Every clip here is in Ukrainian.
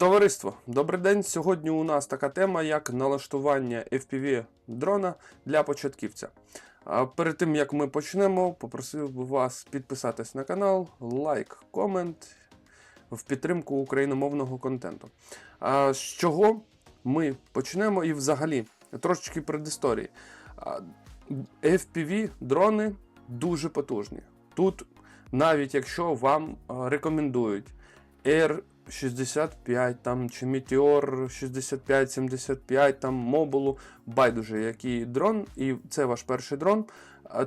Товариство, добрий день. Сьогодні у нас така тема, як налаштування FPV дрона для початківця. Перед тим як ми почнемо, попросив би вас підписатись на канал, лайк, комент в підтримку україномовного контенту. З чого ми почнемо і взагалі трошечки предісторії. FPV дрони дуже потужні. Тут, навіть якщо вам рекомендують Air 65 там, чи Meteor 65-75, там мобулу, байдуже який дрон, і це ваш перший дрон,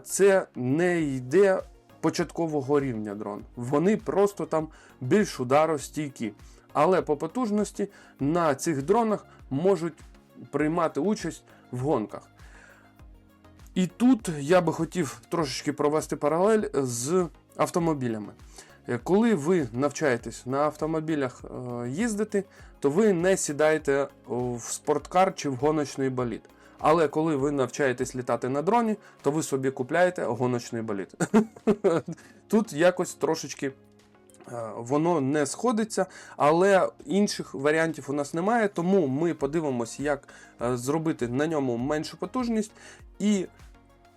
це не йде початкового рівня дрон. Вони просто там більш ударостійкі. Але по потужності на цих дронах можуть приймати участь в гонках. І тут я би хотів трошечки провести паралель з автомобілями. Е, Коли ви навчаєтесь на автомобілях е, їздити, то ви не сідаєте в спорткар чи в гоночний болід. Але коли ви навчаєтесь літати на дроні, то ви собі купляєте гоночний болід. Тут якось трошечки е, воно не сходиться, але інших варіантів у нас немає, тому ми подивимось, як е, зробити на ньому меншу потужність і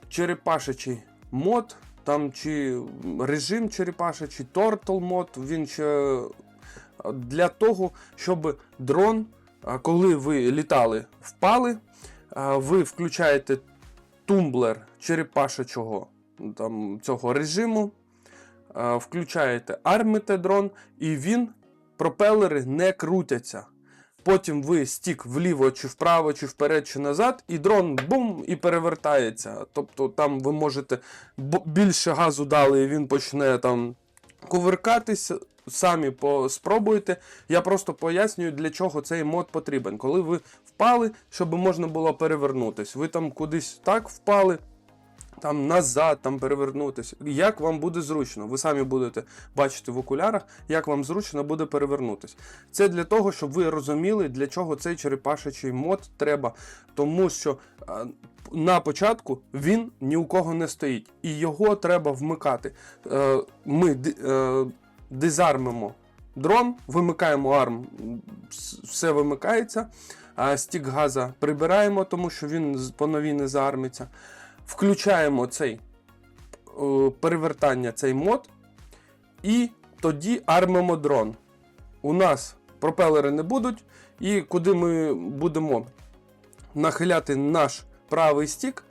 черепашечий мод, там чи режим черепашечий, Turtle мод, він ще е, для того, щоб дрон, коли ви літали, впали, ви включаєте тумблер черепашечого там, цього режиму, включаєте армите дрон, і він, пропелери не крутяться. Потім ви стік вліво, чи вправо, чи вперед, чи назад, і дрон бум і перевертається. Тобто там ви можете більше газу дали, і він почне там кувиркатися. Самі спробуйте. Я просто пояснюю, для чого цей мод потрібен. Коли ви впали, щоб можна було перевернутися. Ви там кудись так впали, там назад, там перевернутися. Як вам буде зручно? Ви самі будете бачити в окулярах, як вам зручно буде перевернутися. Це для того, щоб ви розуміли, для чого цей черепашечий мод треба. Тому що а, на початку він ні у кого не стоїть, і його треба вмикати. Е, Ми е, дизармимо дрон, вимикаємо арм, все вимикається. Стік газа прибираємо, тому що він по новій не заармиться. Включаємо цей е, перевертання, цей мод, і тоді армимо дрон. У нас пропелери не будуть, і куди ми будемо нахиляти наш правий стік,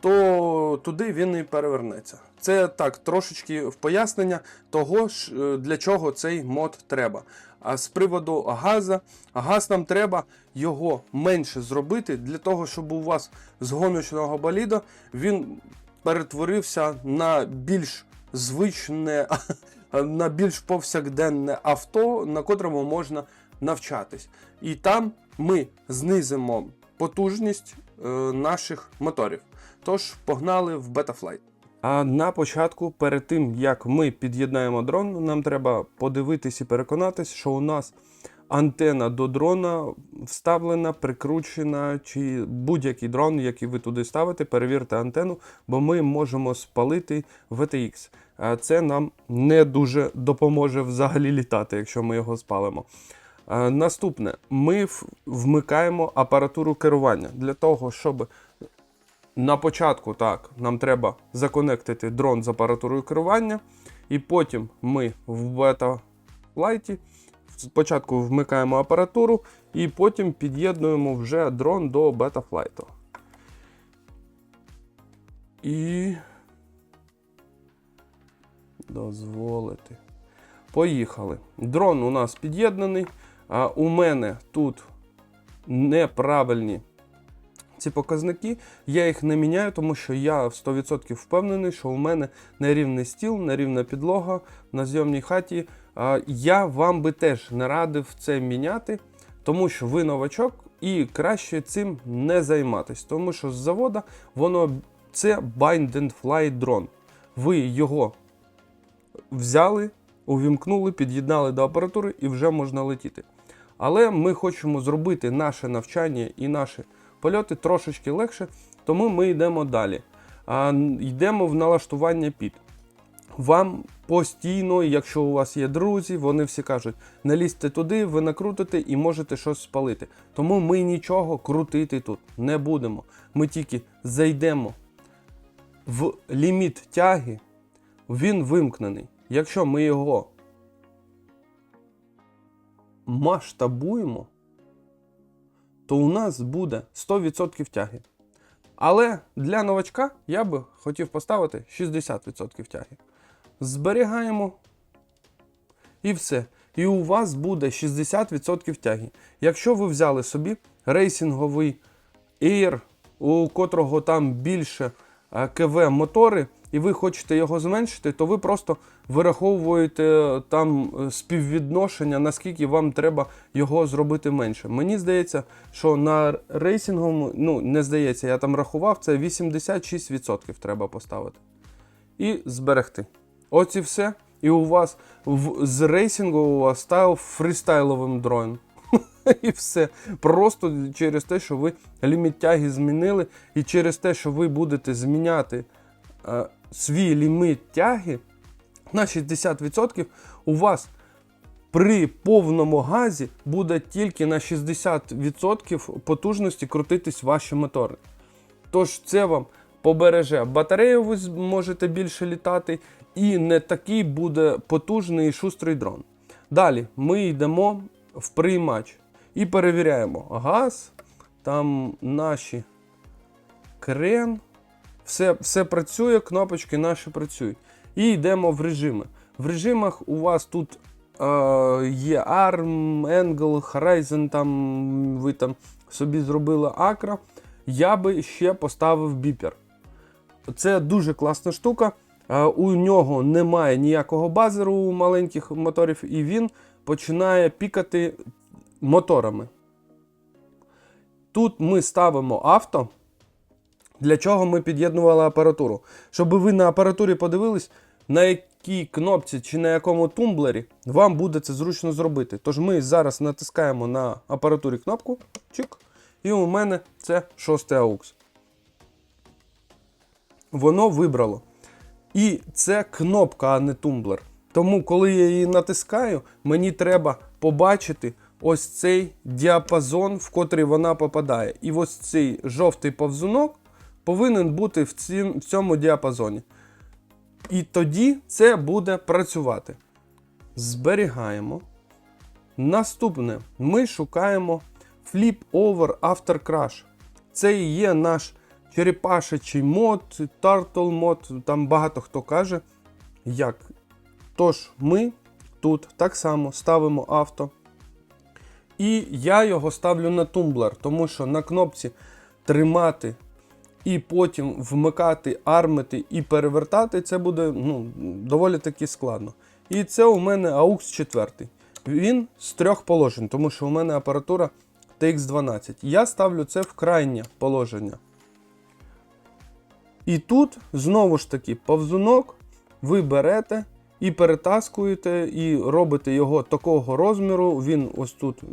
то туди він і перевернеться. Це так, трошечки в пояснення того, е, для чого цей мод треба. А з приводу газа, газ нам треба його менше зробити для того, щоб у вас з гоночного боліда він перетворився на більш звичне, на більш повсякденне авто, на котрому можна навчатись. І там ми знизимо потужність е, наших моторів. Тож погнали в Betaflight. А на початку, перед тим як ми під'єднаємо дрон, нам треба подивитись і переконатись, що у нас антена до дрона вставлена, прикручена, чи будь-який дрон, який ви туди ставите, перевірте антенну, бо ми можемо спалити VTX. Це нам не дуже допоможе взагалі літати, якщо ми його спалимо. Наступне, ми вмикаємо апаратуру керування для того, щоб на початку так, нам треба законектити дрон з апаратурою керування, і потім ми в бета-лайті спочатку вмикаємо апаратуру, і потім під'єднуємо вже дрон до бета-флайту. І. Дозволити. Поїхали. Дрон у нас під'єднаний. А у мене тут неправильні ці показники. Я їх не міняю, тому що я в 100% впевнений, що у мене нерівний стіл, нерівна підлога на зйомній хаті. Я вам би теж не радив це міняти, тому що ви новачок і краще цим не займатись, тому що з завода воно це bind and fly дрон. Ви його взяли, увімкнули, під'єднали до апаратури і вже можна летіти. Але ми хочемо зробити наше навчання і наші польоти трошечки легше, тому ми йдемо далі. А, йдемо в налаштування під. вам постійно, якщо у вас є друзі, вони всі кажуть, не лізьте туди, ви накрутите і можете щось спалити. Тому ми нічого крутити тут не будемо. Ми тільки зайдемо в ліміт тяги, він вимкнений. Якщо ми його масштабуємо, то у нас буде 100% тяги. Але для новачка я би хотів поставити 60% тяги. Зберігаємо і все. І у вас буде 60% тяги. Якщо ви взяли собі рейсинговий Air, у котрого там більше е, КВ мотори, і ви хочете його зменшити, то ви просто вираховуєте е, там е, співвідношення, наскільки вам треба його зробити менше. Мені здається, що на рейсинговому, ну не здається, я там рахував, це 86% треба поставити. І зберегти. Ось і все. І у вас в, з рейсингового став фрістайловим дрон. І все. Просто через те, що ви ліміт тяги змінили, і через те, що ви будете зміняти е, свій ліміт тяги на 60%, у вас при повному газі буде тільки на 60% потужності крутитись ваші мотори. Тож це вам побереже батарею, ви зможете більше літати, і не такий буде потужний і шустрий дрон. Далі ми йдемо в приймач і перевіряємо газ, там наші крен, все, все працює, кнопочки наші працюють. І йдемо в режими. В режимах у вас тут е, є ARM, Angle, Horizon, там ви там собі зробили Acro. Я би ще поставив біпер. Це дуже класна штука. Е, У нього немає ніякого базеру у маленьких моторів, і він починає пікати моторами. Тут ми ставимо авто. Для чого ми під'єднували апаратуру? Щоб ви на апаратурі подивились, на якій кнопці чи на якому тумблері вам буде це зручно зробити. Тож ми зараз натискаємо на апаратурі кнопку, чик, і у мене це шостий AUX. Воно вибрало. І це кнопка, а не тумблер. Тому, коли я її натискаю, мені треба побачити ось цей діапазон, в котрий вона попадає. І ось цей жовтий повзунок повинен бути в, цім, в цьому діапазоні. І тоді це буде працювати. Зберігаємо. Наступне ми шукаємо Flip Over After Crash. Це і є наш черепашечий мод, Turtle мод, там багато хто каже, як. Тож ми тут так само ставимо авто. І я його ставлю на тумблер, тому що на кнопці тримати і потім вмикати, армити і перевертати, це буде ну, доволі таки складно. І це у мене AUX 4. Він з трьох положень, тому що у мене апаратура TX12. Я ставлю це в крайнє положення. І тут знову ж таки повзунок ви берете і перетаскуєте, і робите його такого розміру. Він ось тут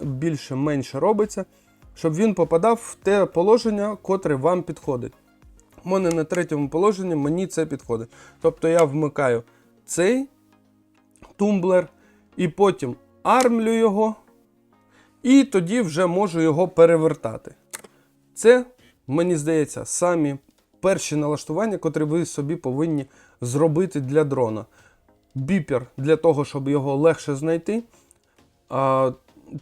більше-менше робиться, щоб він попадав в те положення, котре вам підходить. У мене на третьому положенні мені це підходить. Тобто я вмикаю цей тумблер, і потім армлю його, і тоді вже можу його перевертати. Це, мені здається, самі перші налаштування, котрі ви собі повинні зробити для дрона. Біпер для того, щоб його легше знайти. А,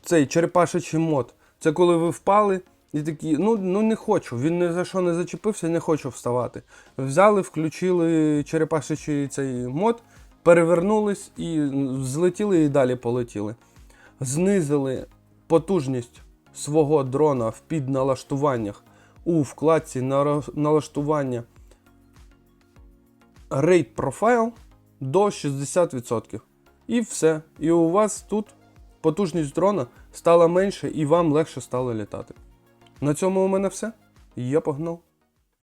Цей черепашечий мод. Це коли ви впали і такі, ну ну не хочу, він ні за що не зачепився, не хочу вставати. Взяли, включили черепашечий цей мод, перевернулись і злетіли і далі полетіли. Знизили потужність свого дрона в підналаштуваннях у вкладці налаштування Rate Profile до 60%. І все. І у вас тут потужність дрона стала менше і вам легше стало літати. На цьому у мене все. Я погнав.